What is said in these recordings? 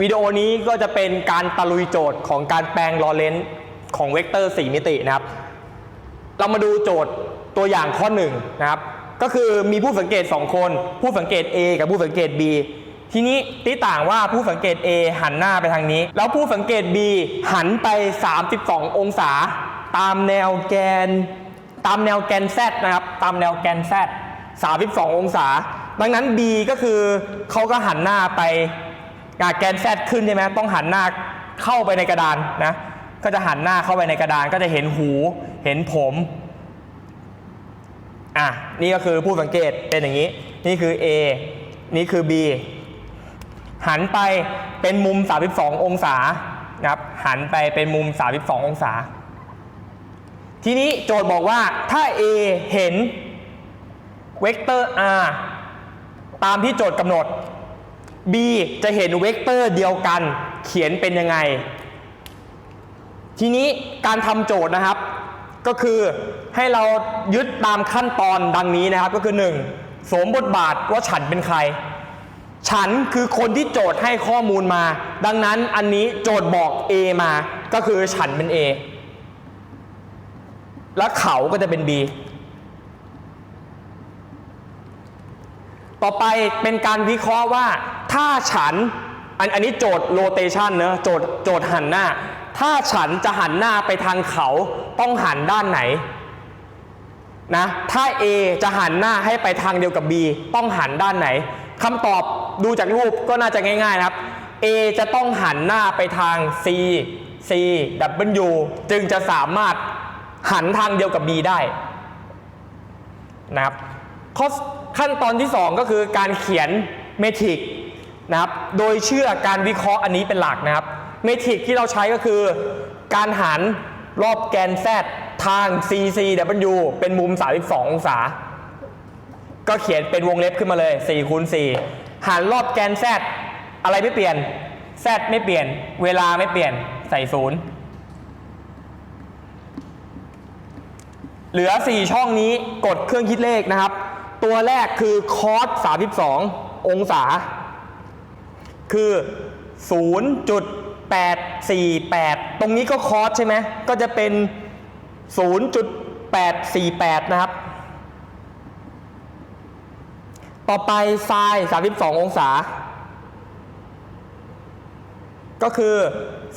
วิดีโอนี้ก็จะเป็นการตะลุยโจทย์ของการแปลงลอเรนซ์ของเวกเตอร์ 4 มิตินะครับ เรามาดูโจทย์ตัวอย่างข้อหนึ่งนะครับ ก็คือมีผู้สังเกต 2 คน ผู้สังเกต A กับผู้สังเกต B ทีนี้ที่ต่างว่าผู้สังเกต A หันหน้าไปทางนี้ แล้วผู้สังเกต B หันไป 32 องศา ตามแนวแกน ตามแนวแกน Z นะครับ ตามแนวแกน Z 32 องศา ดังนั้น B ก็คือเขาก็หันหน้าไป อะแกน Z ขึ้นใช่ไหมต้องหันหน้าเข้าไปในกระดานนะก็จะหันหน้าเข้าไปในกระดานก็จะเห็นหูเห็นผมอะนี่ก็คือผู้สังเกตเป็นอย่างนี้ นี่คือ A นี่คือ B หันไปเป็นมุม 32 องศานะครับหันไปเป็นมุม 32 องศา ทีนี้โจทย์บอกว่าถ้า A เห็นเวกเตอร์ r ตามที่โจทย์กำหนด B จะเห็นเวกเตอร์เดียวกัน เขียนเป็นยังไง ทีนี้การทำโจทย์นะครับ ก็คือให้เรายึดตามขั้นตอนดังนี้นะครับก็คือ 1. สวมบทบาทว่าฉันเป็นใคร ฉันคือคนที่โจทย์ให้ข้อมูลมา ดังนั้นอันนี้โจทย์บอก A มาก็คือฉันเป็น A แล้วเขาก็จะเป็น B ต่อไปเป็นการวิเคราะห์ว่า ถ้าฉันอันอันนี้โจทย์โรเตชันเนอะโจทย์โจทย์หันหน้า ถ้าฉันจะหันหน้าไปทางเขาต้องหันด้านไหนนะถ้า A จะหันหน้าให้ไปทางเดียวกับ B ต้องหันด้านไหนคำตอบดูจากรูปก็น่าจะง่ายๆนะครับ A จะต้องหันหน้าไปทาง C C W จึงจะสามารถหันทางเดียวกับ B ได้นะครับข้อ ขั้นตอนที่ 2 ก็คือการเขียนเมทริกนะครับ โดยเชื่อการวิเคราะห์อันนี้เป็นหลักนะครับ เมทริกที่เราใช้ก็คือ การหันรอบแกน Z ทาง CCW เป็นมุม 32 องศา ก็เขียนเป็นวงเล็บขึ้นมาเลย4คูณ4หันรอบแกน Z อะไรไม่เปลี่ยน Z ไม่เปลี่ยน เวลาไม่เปลี่ยนใส่ศูนย์เหลือ 4 ช่องนี้กดเครื่องคิดเลขนะครับ ตัวแรกคือคอส32 องศา คือ 0.848 ตรงนี้ก็คอสใช่ไหม ก็จะเป็น 0.848 นะครับ ต่อไปไซน์32 องศา ก็คือ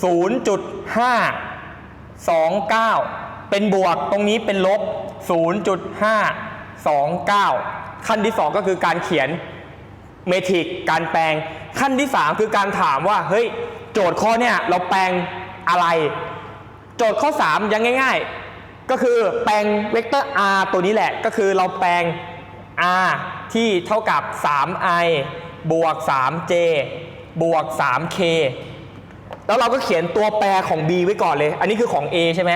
0.529 เป็นบวก ตรงนี้เป็นลบ 0.5 29 ขั้นที่ 2 ก็คือการเขียนเมทริกการแปลง ขั้นที่ 3 คือการถามว่าเฮ้ยโจทย์ข้อเนี่ยเราแปลงอะไร โจทย์ข้อ 3 ยังง่าย ๆ ก็คือแปลงเวกเตอร์ r ตัวนี้แหละ ก็คือเราแปลง r ที่เท่ากับ 3i บวก 3j บวก 3k แล้วเราก็เขียนตัวแปรของ b ไว้ก่อนเลย อันนี้คือของ a ใช่ไหม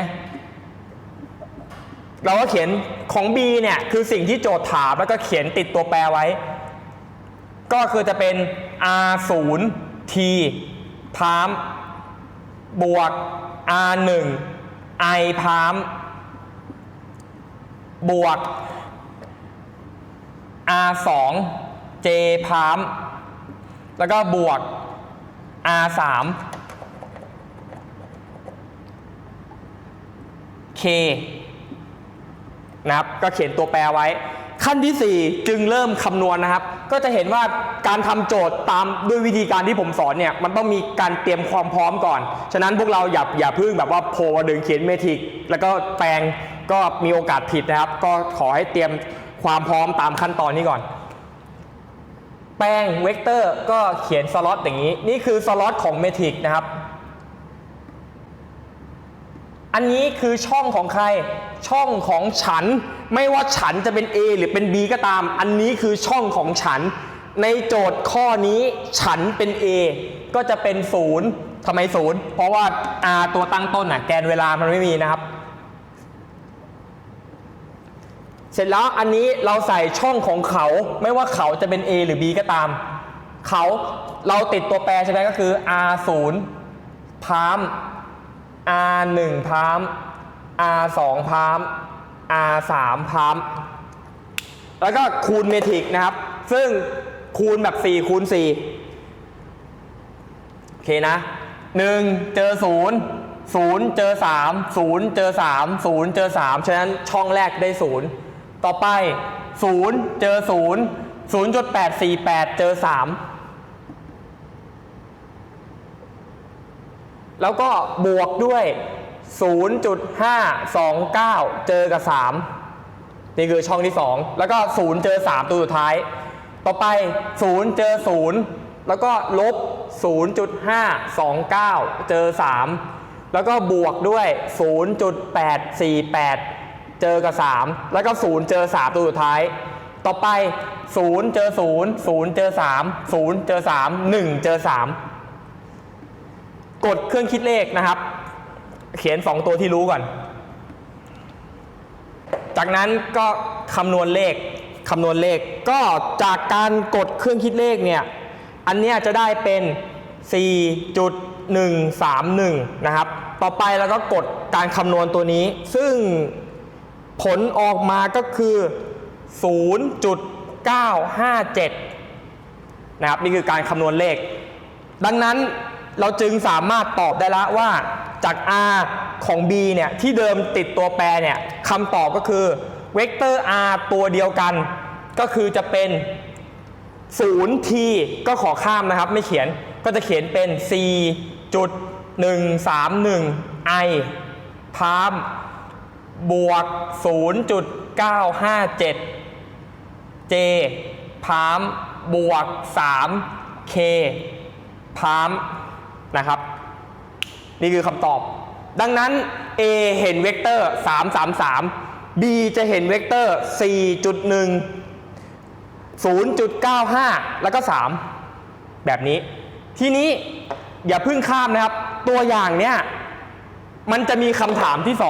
เราก็เขียนของ b เนี่ยคือสิ่งที่โจทย์ถามแล้วก็เขียนติดตัวแปรไว้ ก็คือจะเป็น r 0 t พามบวก r 1 i พามบวก r 2 j พามแล้วก็บวก r 3 k นะครับ ก็เขียนตัวแปรไว้ ขั้นที่ 4 จึงเริ่มคำนวณนะครับ ก็จะเห็นว่าการทำโจทย์ตามด้วยวิธีการที่ผมสอนเนี่ยมันต้องมีการเตรียมความพร้อมก่อน ฉะนั้นพวกเราอย่าอย่าเพึ่งแบบว่าโผล่ดินเขียนเมทริก แล้วก็แปลงก็มีโอกาสผิดนะครับ ก็ขอให้เตรียมความพร้อมตามขั้นตอนนี้ก่อน แปลงเวกเตอร์ก็เขียนสล็อตอย่างนี้ นี่คือสล็อตของเมทริกนะครับ อันนี้คือช่องของใคร ช่องของฉัน ไม่ว่าฉันจะเป็น A หรือเป็น B ก็ตาม อันนี้คือช่องของฉัน ในโจทย์ข้อนี้ฉันเป็น A ก็จะเป็นศูนย์ทำไมศูนย์เพราะว่า R ตัวตั้งต้นน่ะแกนเวลามันไม่มีนะครับ เสร็จแล้วอันนี้เราใส่ช่องของเขา ไม่ว่าเขาจะเป็น A หรือ B ก็ตาม เขาเราติดตัวแปรใช่ไหมก็คือ R 0พาม R 1พาม R 2พาม R 3พาม แล้วก็คูณเมทริกนะครับ ซึ่งคูณแบบ 4 คูณ4เคนะ 1 เจอ 0 0 เจอ 3 0 เจอ 3 0 เจอ 3 ฉะนั้นช่องแรกได้ 0 ต่อไป 0 เจอ 0 0.848 เจอ 3 แล้วก็บวกด้วย 0.529 เจอกับ 3 นี่คือช่องที่ 2 แล้วก็ 0 เจอ 3 ตัวสุดท้าย ต่อไป 0 เจอ 0 แล้วก็ลบ 0.529 เจอ 3 แล้วก็บวกด้วย 0.848 เจอกับ 3 แล้วก็ 0 เจอ 3 ตัวสุดท้าย ต่อไป 0 เจอ 0 0 เจอ 3 0 เจอ 3 1 เจอ 3 กดเครื่องคิดเลขนะครับ เขียน 2 ตัวที่รู้ก่อน จากนั้นก็คำนวณเลขคำนวณเลข ก็จากการกดเครื่องคิดเลขเนี่ย อันเนี้ยจะได้เป็น 4.131 นะครับ ต่อไปเราก็กดการคำนวณตัวนี้ ซึ่งผลออกมาก็คือ 0.957 นะครับ นี่คือการคำนวณเลข ดังนั้น เราจึงสามารถตอบได้แล้วว่าจาก r ของ b เนี่ยที่เดิมติดตัวแปรเนี่ยคำตอบก็คือเวกเตอร์ r ตัวเดียวกัน ก็คือจะเป็น 0t ก็ขอข้ามนะครับ ไม่เขียนก็จะเขียนเป็น4.131 i พามบวก 0.957 j พามบวก 3k พาม นะครับ นี่คือคำตอบ ดังนั้น A เห็นเวกเตอร์ 333 B จะเห็นเวกเตอร์ 4.1 0.95 แล้วก็ 3 แบบนี้ ทีนี้อย่าเพึ่งข้ามนะครับ ตัวอย่างเนี้ยมันจะมีคำถามที่ 2